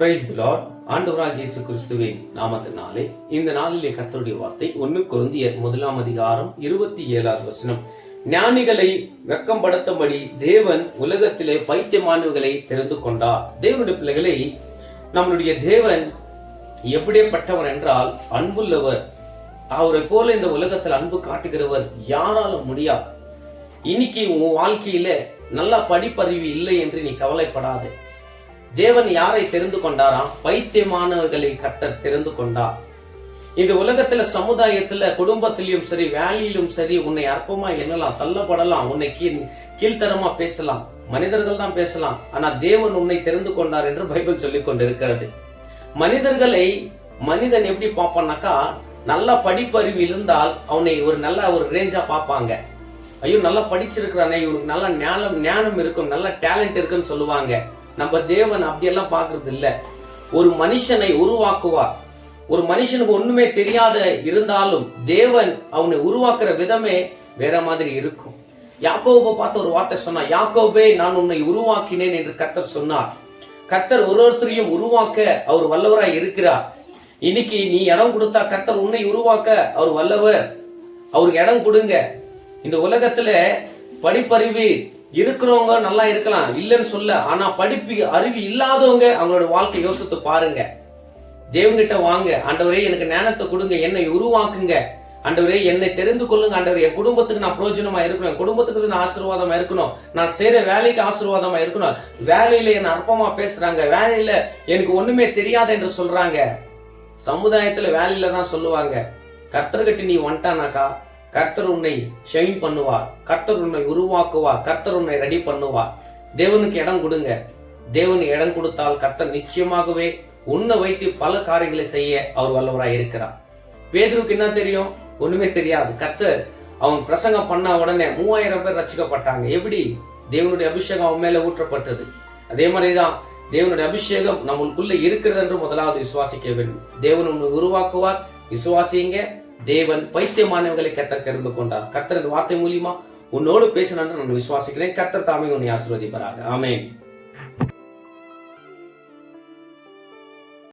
Price Lord ஆண்டவராக இயேசு கிறிஸ்துவின் நாமத்தினாலே இந்த நாளிலே கர்த்தருடைய வார்த்தை ஒன்னு குருந்தியர் முதலாம் அதிகாரம் இருபத்தி ஏழாவது வசனம். ஞானிகளை வெக்கம்படுத்தும்படி தேவன் உலகத்திலே பைத்தியமானவர்களை தெரிந்து கொண்டார். தேவனுடைய பிள்ளைகளை நம்மளுடைய தேவன் எப்படியப்பட்டவர் என்றால் அன்புள்ளவர். அவரை போல இந்த உலகத்தில் அன்பு காட்டுகிறவர் யாராலும் முடியாது. இன்னைக்கு உன் வாழ்க்கையில நல்ல படிப்பறிவு இல்லை என்று நீ கவலைப்படாதே. தேவன் யாரை தெரிந்து கொண்டாராம் பைத்தியமானவர்களை கர்த்தர் தெரிந்து கொண்டார். இந்த உலகத்துல சமுதாயத்துல குடும்பத்திலும் சரி வேலையிலும் சரி உன்னை அற்பமா எண்ணலாம் தள்ளப்படலாம் உன்னை கீழ் கீழ்த்தரமா பேசலாம் மனிதர்கள் தான் பேசலாம் ஆனா தேவன் உன்னை தெரிந்து கொண்டார் என்று பைபிள் சொல்லிக் கொண்டிருக்கிறது. மனிதர்களை மனிதன் எப்படி பார்ப்பான்னாக்கா நல்ல படிப்பறிவு இருந்தால் அவனை ஒரு நல்ல ஒரு ரேஞ்சா பார்ப்பாங்க. ஐயோ நல்லா படிச்சிருக்கிறானே இவனுக்கு நல்ல ஞானம் ஞானம் இருக்கும் நல்ல டேலண்ட் இருக்குன்னு சொல்லுவாங்க. நம்ம தேவன் அப்படியெல்லாம் பார்க்கறது இல்ல. ஒரு மனுஷனை உருவாக்குவார் ஒரு மனுஷனுக்கு ஒண்ணுமே தெரியாத இருந்தாலும் தேவன் அவனை உருவாக்குற விதமே வேற மாதிரி இருக்கும். யாக்கோபை பார்த்து ஒரு வார்த்தை சொன்னா யாக்கோபே நான் உன்னை உருவாக்கினேன் என்று கர்த்தர் சொன்னார். கர்த்தர் ஒரு ஒருத்தரையும் உருவாக்க அவர் வல்லவராய் இருக்கிறார். இன்னைக்கு நீ இடம் கொடுத்தா கர்த்தர் உன்னை உருவாக்க அவர் வல்லவர். அவருக்கு இடம் கொடுங்க. இந்த உலகத்துல படிப்பறிவு இருக்கிறவங்க நல்லா இருக்கலாம் இல்லைன்னு சொல்ல ஆனா படிப்பு அறிவு இல்லாதவங்க அவங்களோட வாழ்க்கை யோசித்து பாருங்க. தேவங்கிட்ட வாங்க ஆண்டவரே எனக்கு ஞானத்தை கொடுங்க என்னை உருவாக்குங்க. ஆண்டவரே என்னை தெரிந்து கொள்ளுங்க ஆண்டவர் என் குடும்பத்துக்கு நான் பிரயோஜனமா இருக்கணும் என் குடும்பத்துக்கு நான் ஆசீர்வாதமா இருக்கணும் நான் செய்யற வேலைக்கு ஆசீர்வாதமா இருக்கணும். வேலையில என்ன அற்பமா பேசுறாங்க வேலையில எனக்கு ஒண்ணுமே தெரியாது என்று சொல்றாங்க. சமுதாயத்துல வேலையில தான் சொல்லுவாங்க. கர்த்தர்கிட்ட நீ வந்துட்டானாக்கா கர்த்தர் உன்னை ஷைன் பண்ணுவார். கர்த்தர் உன்னை உருவாக்குவார். கர்த்தர் உன்னை ரெடி பண்ணுவார். தேவனுக்கு இடம் கொடுங்க. தேவனுக்கு இடம் கொடுத்தால் கர்த்தர் நிச்சயமாகவே உன்னை வைத்து பல காரியங்களை செய்ய அவர் வல்லவராய் இருக்கிறார். பேதுருக்கு என்ன தெரியும்? ஒண்ணுமே தெரியாது. கர்த்தர் அவன் பிரசங்கம் பண்ண உடனே மூவாயிரம் பேர் ரசிக்கப்பட்டாங்க. எப்படி? தேவனுடைய அபிஷேகம் அவன் மேல ஊற்றப்பட்டது. அதே மாதிரிதான் தேவனுடைய அபிஷேகம் நம்மளுக்குள்ள இருக்கிறது என்று முதலாவது விசுவாசிக்க வேண்டும். தேவன் உன்னை உருவாக்குவார். விசுவாசிங்க தேவன் பைத்தியமானவர்களை கத்தர் தெரிந்து கொண்டார். கத்தர் வார்த்தை மூலியமா உன்னோடு பேசினான்னு நான் விசுவாசிக்கிறேன். கத்தர் தாமே உன்னை ஆசீர்வதிப்பாராக. ஆமேன்.